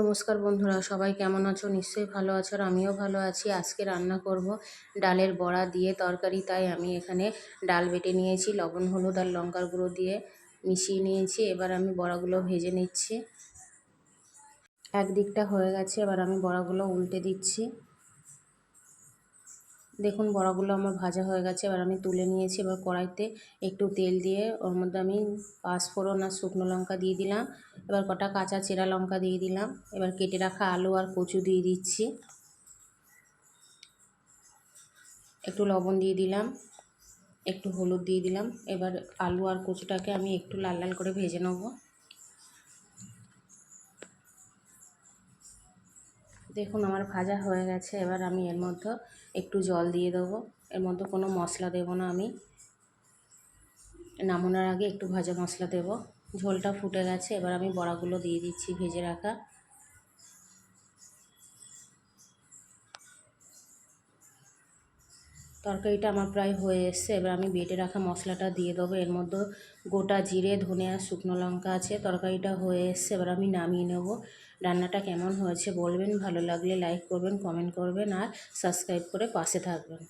নমস্কার বন্ধুরা, সবাই কেমন আছো? নিশ্চয়ই ভালো আছো আর আমিও ভালো আছি। আজকে রান্না করব ডালের বড়া দিয়ে তরকারি, তাই আমি এখানে ডাল বেটে নিয়েছি, লবণ, হলুদ আর লঙ্কার গুঁড়ো দিয়ে মিশিয়ে নিয়েছি। এবার আমি বড়াগুলো ভেজে নিচ্ছি। একদিকটা হয়ে গেছে, এবার আমি বড়াগুলো উল্টে দিচ্ছি। দেখুন বড়াগুলো আমার ভাজা হয়ে গেছে, এবার আমি তুলে নিয়েছি এবার কড়াইতে একটু তেল দিয়ে, ওর মধ্যে আমি পাঁচফোড়ন আর শুকনো লঙ্কা দিয়ে দিলাম, এবার কটা কাঁচা চেরা লঙ্কা দিয়ে দিলাম, এবার কেটে রাখা আলু আর কচু দিয়ে দিচ্ছি, একটু লবণ দিয়ে দিলাম, একটু হলুদ দিয়ে দিলাম, এবার আলু আর কচুটাকে আমি একটু লাল লাল করে ভেজে নেব। দেখুন আমার ভাজা হয়ে গেছে, এবার আমি এর মধ্যে একটু জল দিয়ে দেবো। এর মধ্যে কোনো মশলা দেব না আমি। নামানোর আগে একটু ভাজা মশলা দেব। ঝোলটা ফুটে গেছে, এবার আমি বড়াগুলো দিয়ে দিচ্ছি ভেজে রাখা। তরকারিটা আমার প্রায় হয়ে এসছে। এবার আমি বেটে রাখা মশলাটা দিয়ে দেবো। এর মধ্যে গোটা জিরে ধনে আর শুকনো লঙ্কা আছে। তরকারিটা হয়ে এসছে। এবার আমি নামিয়ে নেব। রান্নাটা কেমন হয়েছে বলবেন? ভালো লাগলে লাইক করবেন, কমেন্ট করবেন আর সাবস্ক্রাইব করে পাশে থাকবেন।